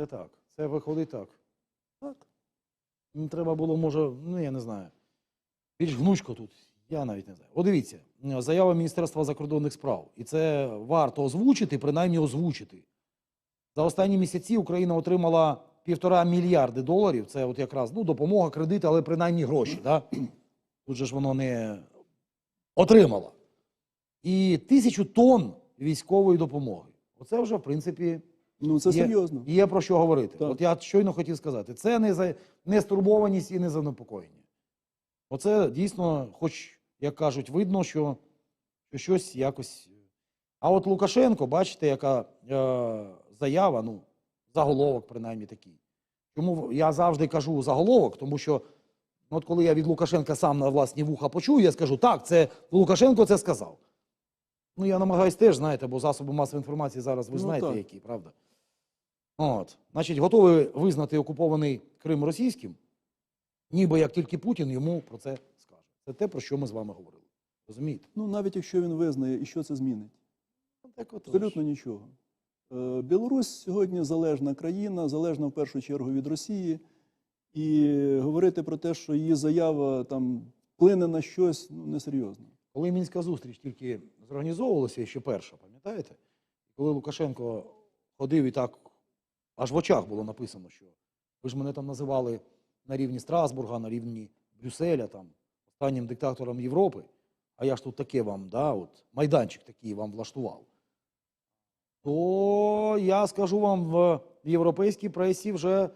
Це так. Це виходить так. Так. Треба було, може, ну я не знаю. Більш гнучко тут. Я навіть не знаю. От дивіться, заява Міністерства закордонних справ. І це варто озвучити, принаймні озвучити. За останні місяці Україна отримала півтора мільярди доларів. Це от якраз ну, допомога, кредити, але принаймні гроші. Да? Тут же ж воно не отримала. І тисячу тонн військової допомоги. Оце вже, в принципі, Ну, це Є- серйозно. Є про що говорити. Так. От я щойно хотів сказати, це не, за, не стурбованість і не занепокоєння. Оце дійсно, хоч, як кажуть, видно, що, що щось якось. А от Лукашенко, бачите, яка е, заява, ну, заголовок, принаймні такий. Чому я завжди кажу заголовок, тому що ну, от коли я від Лукашенка сам на власні вуха почую, я скажу, так, це Лукашенко це сказав. Ну, я намагаюсь теж, знаєте, бо засоби масової інформації зараз ви Ну, знаєте, так. які, правда? От. Значить, готовий визнати окупований Крим російським, ніби як тільки Путін йому про це скаже. Це те, про що ми з вами говорили. Розумієте? Ну, навіть якщо він визнає, і що це змінить? Так от Абсолютно нічого. Е, Білорусь сьогодні залежна країна, залежна в першу чергу від Росії. І говорити про те, що її заява там вплине на щось, ну, несерйозно. Коли мінська зустріч тільки зорганізовувалася, ще перша, пам'ятаєте? Коли Лукашенко ходив і так аж в очах було написано, що ви ж мене там називали на рівні Страсбурга, на рівні Брюсселя, там, останнім диктатором Європи, а я ж тут таке вам, да, от, майданчик такий вам влаштував. То я скажу вам, в європейській пресі вже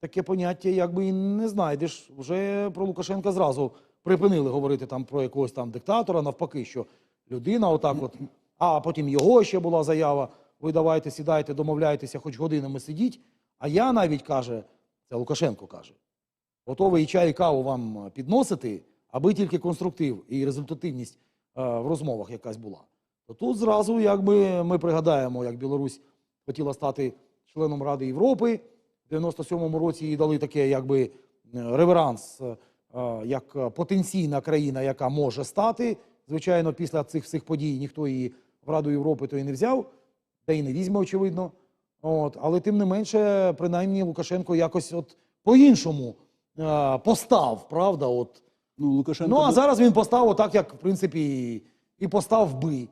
таке поняття якби і не знайдеш. Вже про Лукашенка зразу припинили говорити там про якогось там диктатора, навпаки, що людина отак от, а потім його ще була заява, ви давайте сідайте, домовляйтеся, хоч годинами сидіть. А я навіть каже, це Лукашенко каже, готовий і чай, і каву вам підносити, аби тільки конструктив і результативність е, в розмовах якась була. То тут зразу, якби ми пригадаємо, як Білорусь хотіла стати членом Ради Європи. В 97-му році їй дали таке, якби е, реверанс, е, як потенційна країна, яка може стати. Звичайно, після цих всіх подій ніхто її в Раду Європи то і не взяв, та й не візьме, очевидно. От, але тим не менше, принаймні, Лукашенко якось от по-іншому е, постав, правда? От. Ну, Лукашенко, Ну, а зараз він постав отак, як, в принципі, і, і постав би.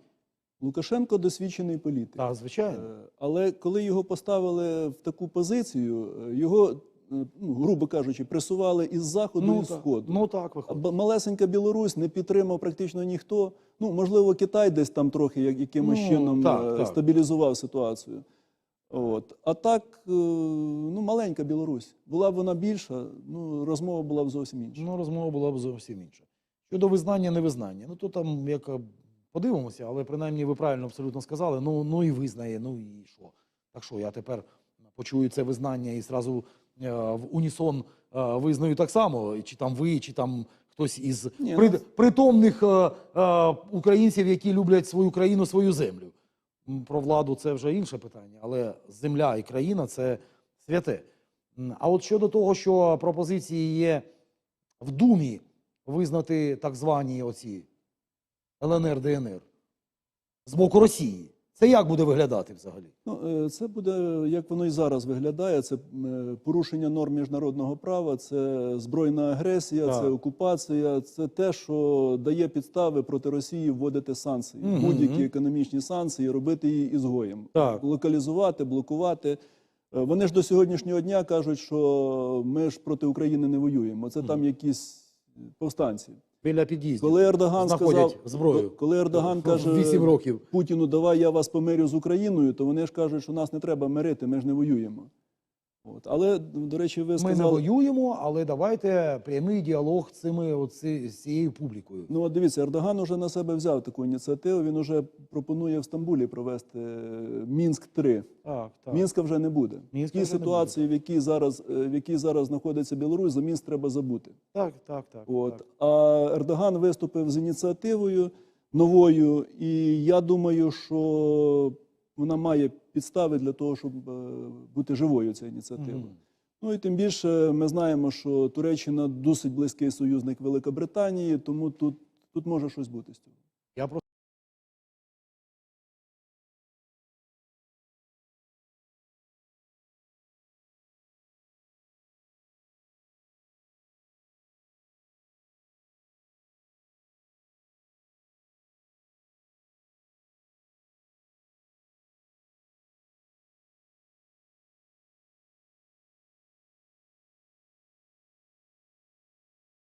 Лукашенко досвідчений політик. Так, звичайно. Е, Але коли його поставили в таку позицію, е, його, ну, грубо кажучи, пресували із заходу і з так, сходу. ну так виходить. Малесенька Білорусь не підтримав практично ніхто. Ну, можливо, Китай десь там трохи як, якимось Ну, чином так, е, так. стабілізував ситуацію. От. А так, е, ну, маленька Білорусь. Була б вона більша, ну, розмова була б зовсім інша. Ну, розмова була б зовсім інша. Щодо визнання, невизнання. Ну, то там як е, подивимося, але принаймні ви правильно абсолютно сказали. Ну, ну і визнає, ну і що? Так що я тепер почую це визнання і зразу е, в унісон е, визнаю так само, чи там ви, чи там хтось із Ні, при- ну- притомних е, е, українців, які люблять свою країну, свою землю. Про владу це вже інше питання, але земля і країна це святе. А от щодо того, що пропозиції є в Думі визнати так звані оці ЛНР, ДНР з боку Росії, це як буде виглядати взагалі? Ну, е, це буде, як воно і зараз виглядає, це е, порушення норм міжнародного права, це збройна агресія, Так. це окупація, це те, що дає підстави проти Росії вводити санкції, Мгм. будь-які економічні санкції, робити її ізгоєм, Так. локалізувати, блокувати. Е, Вони ж до сьогоднішнього дня кажуть, що ми ж проти України не воюємо. Це там якісь повстанці. Біля під'їздів. Коли Ердоган сказав, зброю. коли Ердоган каже в вісім років. Путіну, давай я вас помирю з Україною, то вони ж кажуть, що нас не треба мирити, ми ж не воюємо. От. Але, до речі, ви Ми не воюємо, але давайте прямий діалог з цими оці, з цією публікою. Ну, от дивіться, Ердоган уже на себе взяв таку ініціативу. Він уже пропонує в Стамбулі провести е, Мінськ 3 Так, так. Мінська вже не буде. Мінська не ситуації, в якій зараз е, в якій зараз знаходиться Білорусь, за Мінськ треба забути. так, так, так, От. так. А Ердоган виступив з ініціативою новою, і я думаю, що вона має підстави для того, щоб е, бути живою ця ініціатива. Ну і тим більше ми знаємо, що Туреччина досить близький союзник Великобританії, тому тут, тут може щось бути з цього.